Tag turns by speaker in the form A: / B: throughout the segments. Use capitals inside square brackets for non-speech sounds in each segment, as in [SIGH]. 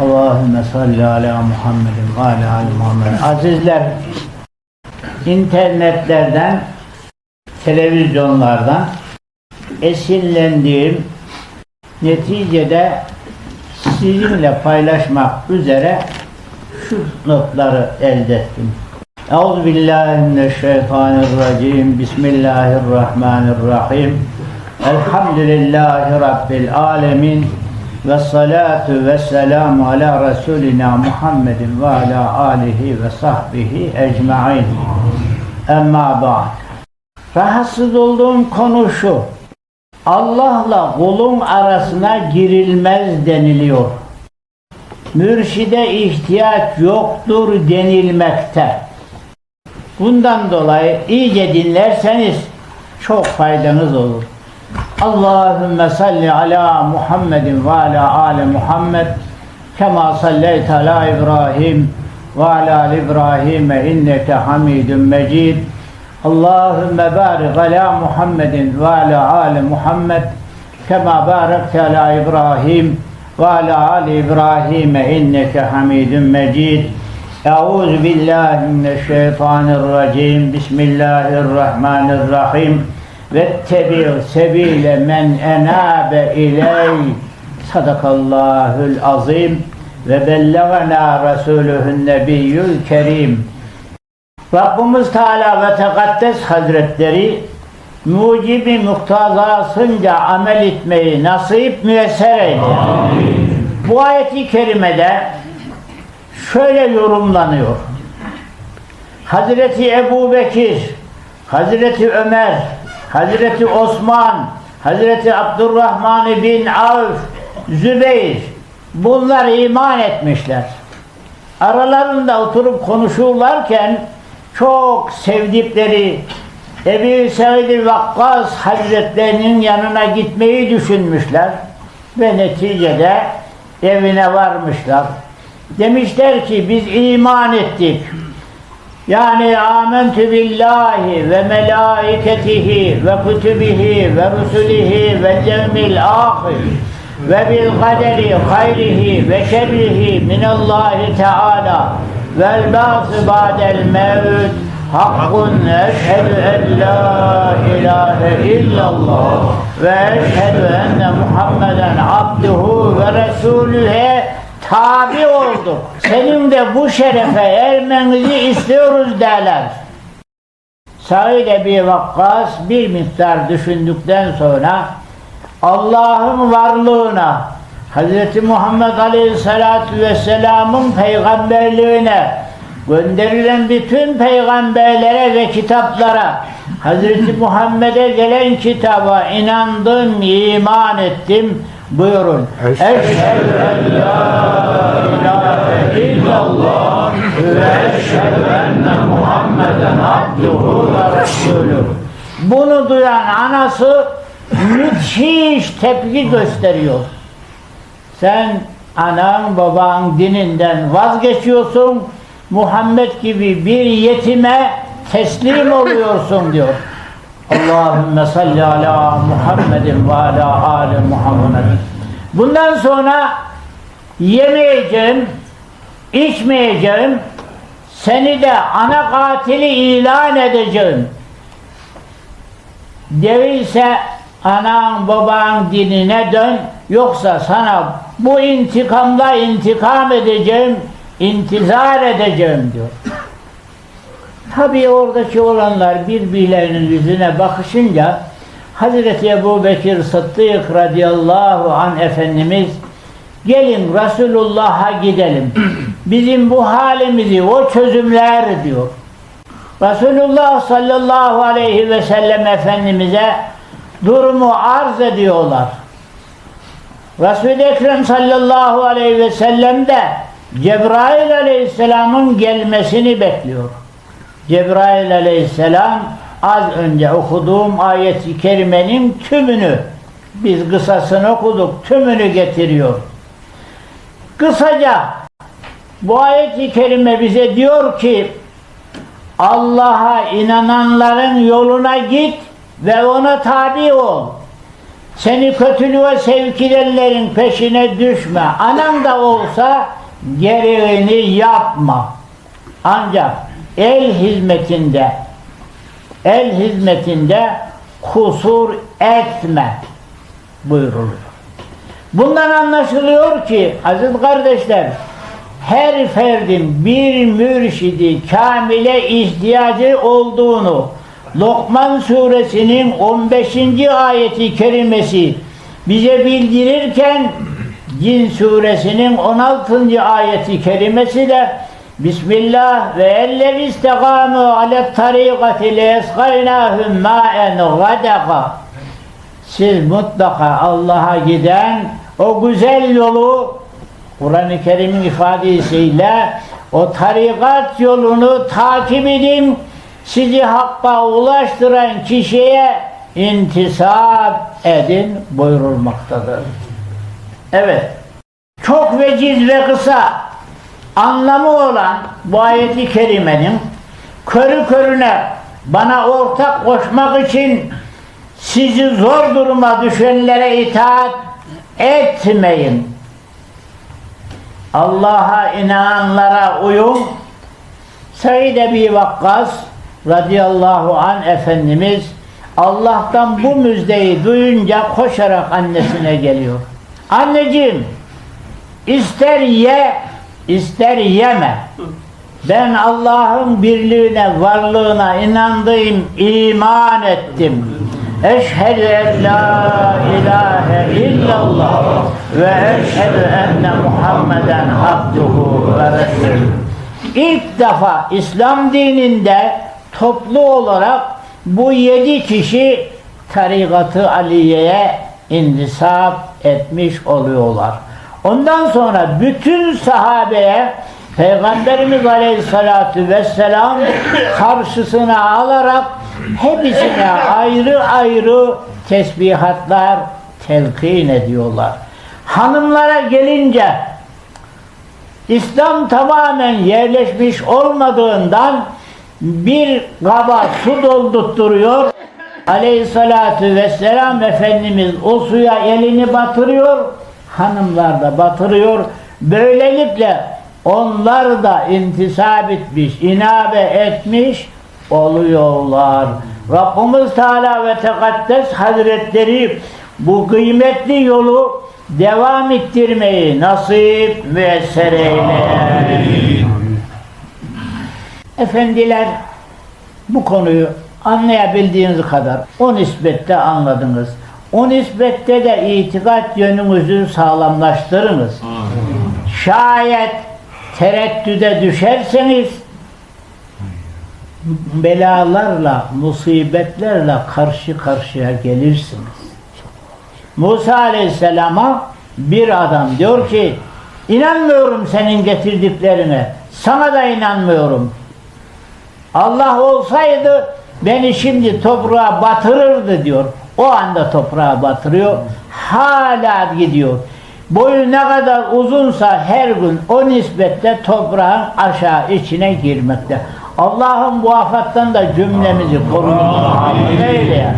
A: Allahümme salli ala Muhammedin ve ala ali Muhammed. Azizler, internetlerden, televizyonlardan esinlendiğim neticede sizinle paylaşmak üzere şu notları elde ettim. Euzu billahi mineşşeytanirracim. Bismillahirrahmanirrahim. Elhamdülillahi rabbil alamin. Ve salatu ve selamu ala Resulina Muhammedin ve ala alihi ve sahbihi ecmain. Emma ba'd. Rahatsız olduğum konu şu. Allah'la kulun arasına girilmez deniliyor. Mürşide ihtiyaç yoktur denilmekte. Bundan dolayı iyice dinlerseniz çok faydanız olur. Allahümme salli ala Muhammedin ve ala ali Muhammed. Kema salleyte ala İbrahim ve ala İbrahim inneke hamidun mecid. Allahümme barik ala Muhammedin ve ala ali Muhammed. Kema barekte ala İbrahim ve ala ali İbrahim inneke hamidun mecid. Euzu billahi mineşşeytanirracim Bismillahirrahmanirrahim Vettebi sebile men enabe iley Sadakallahul azim ve bellegana Resulühün nebiyyül kerim Rabbimiz Teala ve Tekaddes Hazretleri mucibi muktazasınca amel etmeyi nasip müyesser eyle. Bu ayeti kerimede şöyle yorumlanıyor. Hazreti Ebu Bekir, Hazreti Ömer, Hazreti Osman, Hazreti Abdurrahman bin Avf, Zübeyir bunlar iman etmişler. Aralarında oturup konuşurlarken çok sevdikleri Ebu Said Vakkas Hazretlerinin yanına gitmeyi düşünmüşler ve neticede evine varmışlar. Demişler ki biz iman ettik. Yani amentü billahi ve melaiketihi ve kutubihi ve rusulihi ve yevmil ahir ve bil kaderi hayrihi ve şerrihi minallahi teala vel ba'sı ba'del mevt. Hakkun eşhedü en la ilahe illallah ve eşhedü enne Muhammeden abduhu ve resulühe tabi olduk. Senin de bu şerefe ermenizi istiyoruz derler. Said Ebi Vakkas bir miktar düşündükten sonra Allah'ın varlığına, Hz. Muhammed Aleyhisselatü Vesselam'ın peygamberliğine, gönderilen bütün peygamberlere ve kitaplara, Hz. Muhammed'e gelen kitaba inandım, iman ettim buyurun. Eşhedü en la ilahe illallah ve eşhedü enne Muhammeden abduhu ve resulüh. Bunu duyan anası müthiş tepki gösteriyor. Sen anan baban dininden vazgeçiyorsun, Muhammed gibi bir yetime teslim oluyorsun diyor. Allahümme salli ala Muhammedin ve ala ali Muhammed. Bundan sonra yemeyeceğim, içmeyeceğim, seni de ana katili ilan edeceğim. Değilse anan baban dinine dön, yoksa sana bu intikamda intikam edeceğim, intizar edeceğim diyor. Tabii oradaki olanlar birbirlerinin yüzüne bakışınca Hazreti Ebu Bekir Sıddık radıyallahu an Efendimiz gelin Resulullah'a gidelim. [CLEARS THROAT] Bizim bu halimizi o çözümler diyor. Resulullah sallallahu aleyhi ve sellem Efendimiz'e durumu arz ediyorlar. Resul-i Ekrem sallallahu aleyhi ve sellem de Cebrail aleyhisselamın gelmesini bekliyor. Cebrail aleyhisselam az önce okuduğum ayet-i kerimenin tümünü biz kısasını okuduk, tümünü getiriyor. Kısaca bu ayet-i kerime bize diyor ki Allah'a inananların yoluna git ve ona tabi ol. Seni kötülüğe sevk edenlerin peşine düşme. Anan da olsa gereğini yapma. Ancak el hizmetinde el hizmetinde kusur etme buyuruluyor. Bundan anlaşılıyor ki aziz kardeşler her ferdin bir mürşidi kamile ihtiyacı olduğunu Lokman suresinin 15. ayeti kerimesi bize bildirirken Cin suresinin 16. ayeti kerimesi de Bismillah ve ellevi istegamu ale tarikati le esgaynahum ma'en gadaka siz mutlaka Allah'a giden o güzel yolu Kur'an-ı Kerim'in ifadesiyle o tarikat yolunu takip edin sizi hakka ulaştıran kişiye intisap edin buyurulmaktadır. Evet. Çok veciz ve kısa anlamı olan bu ayeti kerimenin körü körüne bana ortak koşmak için sizi zor duruma düşenlere itaat etmeyin. Allah'a inananlara uyun. Said Ebi Vakkas radıyallahu an Efendimiz Allah'tan bu müjdeyi duyunca koşarak annesine geliyor. Anneciğim ister ye ister yeme. Ben Allah'ın birliğine, varlığına inandığım, iman ettim. Eşhedü en la ilahe illallah ve eşhedü enne Muhammeden abduhu ve resulü. İlk defa İslam dininde toplu olarak bu yedi kişi tarikatı Aliye'ye intisap etmiş oluyorlar. Ondan sonra bütün sahabeye Peygamberimiz Aleyhisselatü Vesselam karşısına alarak hepsine ayrı ayrı tesbihatlar telkin ediyorlar. Hanımlara gelince İslam tamamen yerleşmiş olmadığından bir kaba su doldurtturuyor. Aleyhissalatü vesselam Efendimiz o suya elini batırıyor. Hanımlar da batırıyor. Böylelikle onlar da intisap etmiş, inabe etmiş oluyorlar. Rabbimiz Teala ve Tekaddes Hazretleri bu kıymetli yolu devam ettirmeyi nasip müesser eyle. Efendiler bu konuyu anlayabildiğiniz kadar o nispette anladınız. O nispette de itikat yönünüzü sağlamlaştırınız. Şayet tereddüde düşerseniz belalarla, musibetlerle karşı karşıya gelirsiniz. Musa Aleyhisselam'a bir adam diyor ki inanmıyorum senin getirdiklerine. Sana da inanmıyorum. Allah olsaydı beni şimdi toprağa batırırdı diyor. O anda toprağa batırıyor. Hala gidiyor. Boyu ne kadar uzunsa her gün o nisbette toprağın aşağı içine girmekte. Allah'ın bu afattan da cümlemizi koruyun. Amin. Öyle ya.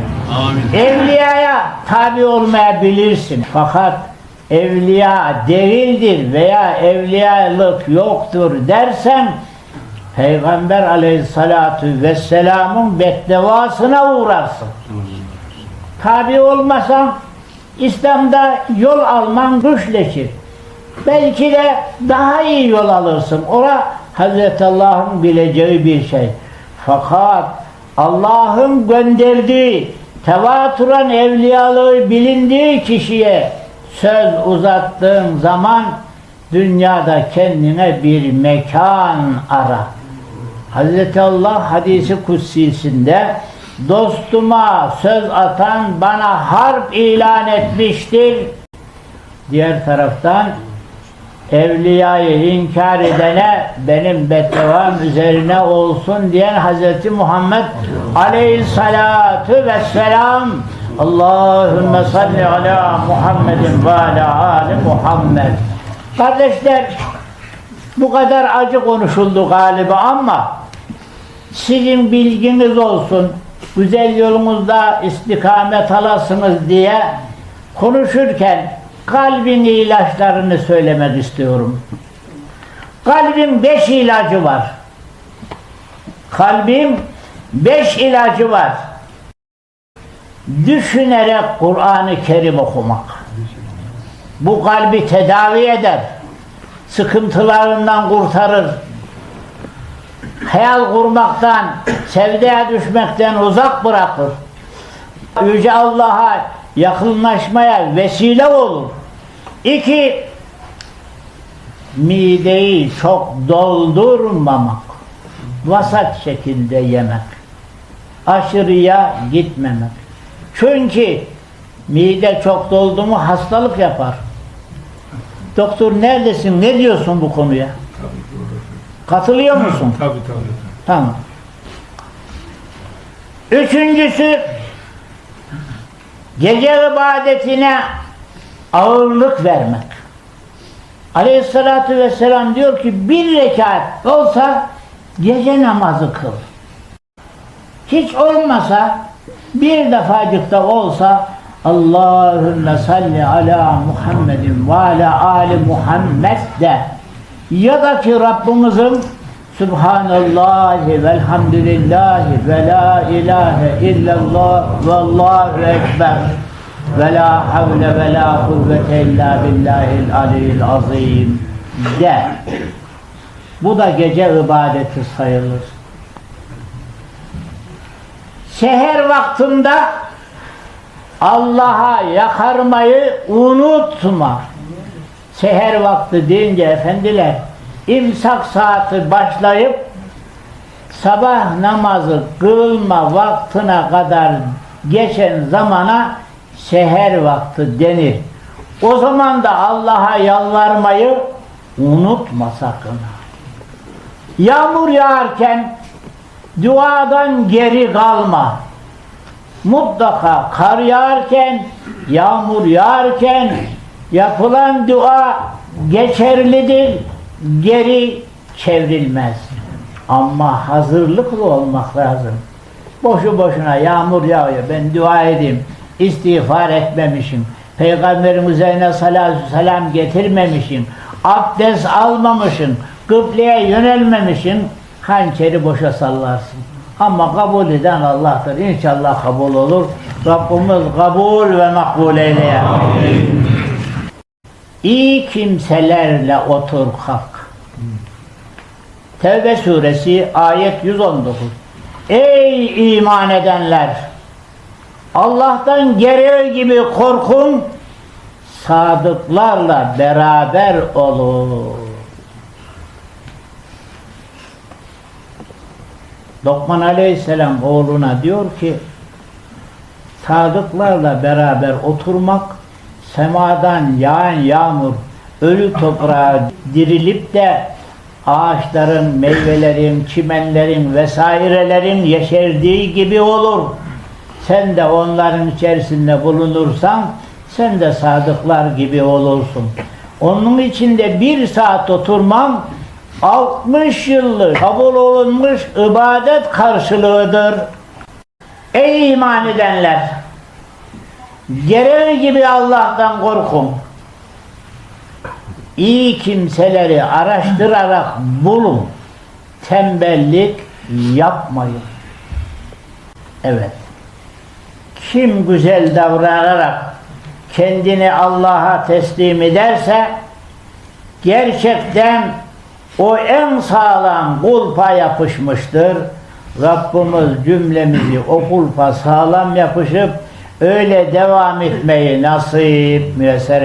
A: Evliyaya tabi olmayabilirsin. Fakat evliya değildir veya evliyalık yoktur dersen Peygamber aleyhissalatu vesselamın beddevasına uğrarsın. Tabi olmasan İslam'da yol alman güçleşir. Belki de daha iyi yol alırsın. Ora Hazreti Allah'ın bileceği bir şey. Fakat Allah'ın gönderdiği tevaturan evliyalığı bilindiği kişiye söz uzattığın zaman dünyada kendine bir mekan ara. Hazreti Allah hadisi kutsisinde dostuma söz atan bana harp ilan etmiştir. Diğer taraftan evliyayı inkar edene benim beddevam üzerine olsun diyen Hazreti Muhammed aleyhissalatu vesselam. Allahümme salli ala Muhammedin ve ala ali Muhammed. Kardeşler bu kadar acı konuşuldu galiba ama sizin bilginiz olsun güzel yolunuzda istikamet alasınız diye konuşurken kalbin ilaçlarını söylemek istiyorum. Kalbin beş ilacı var. Kalbin beş ilacı var. Düşünerek Kur'an-ı Kerim okumak. Bu kalbi tedavi eder. Sıkıntılarından kurtarır. Hayal kurmaktan, sevdaya düşmekten uzak bırakır. Yüce Allah'a yakınlaşmaya vesile olur. İki, mideyi çok doldurmamak. Vasat şekilde yemek. Aşırıya gitmemek. Çünkü mide çok doldu mu hastalık yapar. Doktor neredesin? Ne diyorsun bu konuya? Katılıyor musun?
B: Tabii tabii.
A: Tamam. Üçüncüsü gece ibadetine ağırlık vermek. Aleyhissalatü vesselam diyor ki bir rekat olsa gece namazı kıl. Hiç olmasa bir defacık da olsa Allahümme salli ala Muhammedin ve ala ali Muhammed de ya da ki Rabbimizin Subhanallahi velhamdülillahi ve la ilahe illallah ve allahu ekber ve la havle ve la kuvvete illa billahil aliyyil azim de. Bu da gece ibadeti sayılır. Seher vaktinde Allah'a yakarmayı unutma. Seher vakti deyince efendiler imsak saati başlayıp sabah namazı kılma vaktine kadar geçen zamana seher vakti denir. O zaman da Allah'a yalvarmayı unutma sakın. Yağmur yağarken duadan geri kalma. Mutlaka kar yağarken, yağmur yağarken yapılan dua geçerlidir, geri çevrilmez. Ama hazırlıklı olmak lazım. Boşu boşuna yağmur yağıyor, ben dua edeyim, istiğfar etmemişim, Peygamberin üzerine salatü selam getirmemişim, abdest almamışım, kıbleye yönelmemişim, hançeri boşa sallarsın. Ama kabul eden Allah'tır. İnşallah kabul olur. Rabbimiz kabul ve makbul eyle. İyi kimselerle otur kalk. Tevbe suresi ayet 119. Ey iman edenler! Allah'tan gereği gibi korkun, sadıklarla beraber olun. Lokman Aleyhisselam oğluna diyor ki sadıklarla beraber oturmak semadan yağan yağmur ölü toprağa dirilip de ağaçların, meyvelerin, çimenlerin vesairelerin yeşerdiği gibi olur. Sen de onların içerisinde bulunursan sen de sadıklar gibi olursun. Onun içinde bir saat oturmam 60 yıllık kabul olunmuş ibadet karşılığıdır. Ey iman edenler! Gereği gibi Allah'tan korkun. İyi kimseleri araştırarak bulun. Tembellik yapmayın. Evet. Kim güzel davranarak kendini Allah'a teslim ederse gerçekten o en sağlam kulpa yapışmıştır. Rabbimiz cümlemizi o kulpa sağlam yapışıp öyle devam etmeyi nasip müyesser